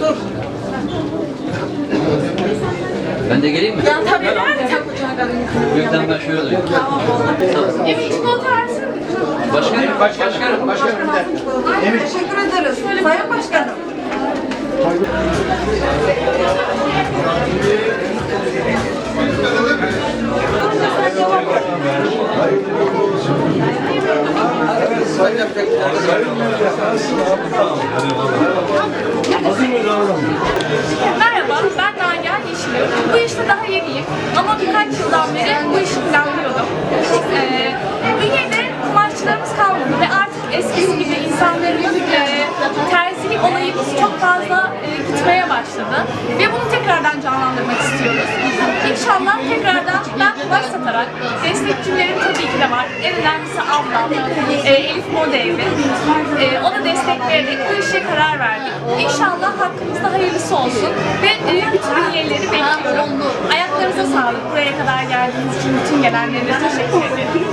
dur. Ben de geleyim mi? Ya tabii sen kucağına kadın? Gökten ben şöyle alayım. Evet, çikolata versene. Başkanım, başkanım, başkanım. Teşekkür ederiz. Sayın Başkanım. Merhaba, ben Nagihan Yeşilir. Bu işte daha yeniyim ama birkaç yıldan beri bu işi planlıyordum. Ee, Ünye'de kumaşçılarımız kalmadı ve artık eskisi gibi insanların e, terzilik olayımız çok fazla e, gitmeye başladı. Ve bunu tekrardan canlandırmak istiyoruz. İnşallah tekrardan ben kumaş satarak, destekçilerim tabii ki de var. En önemlisi ablam, e, Elif Modevli. E, ona destekleyerek bu işe karar verdik. İnşallah hakkımızda hayırlısı olsun ve e, bütün üyeleri bekliyorum. Ayaklarınıza sağlık. Buraya kadar geldiğiniz için bütün gelenlerine teşekkür ederim.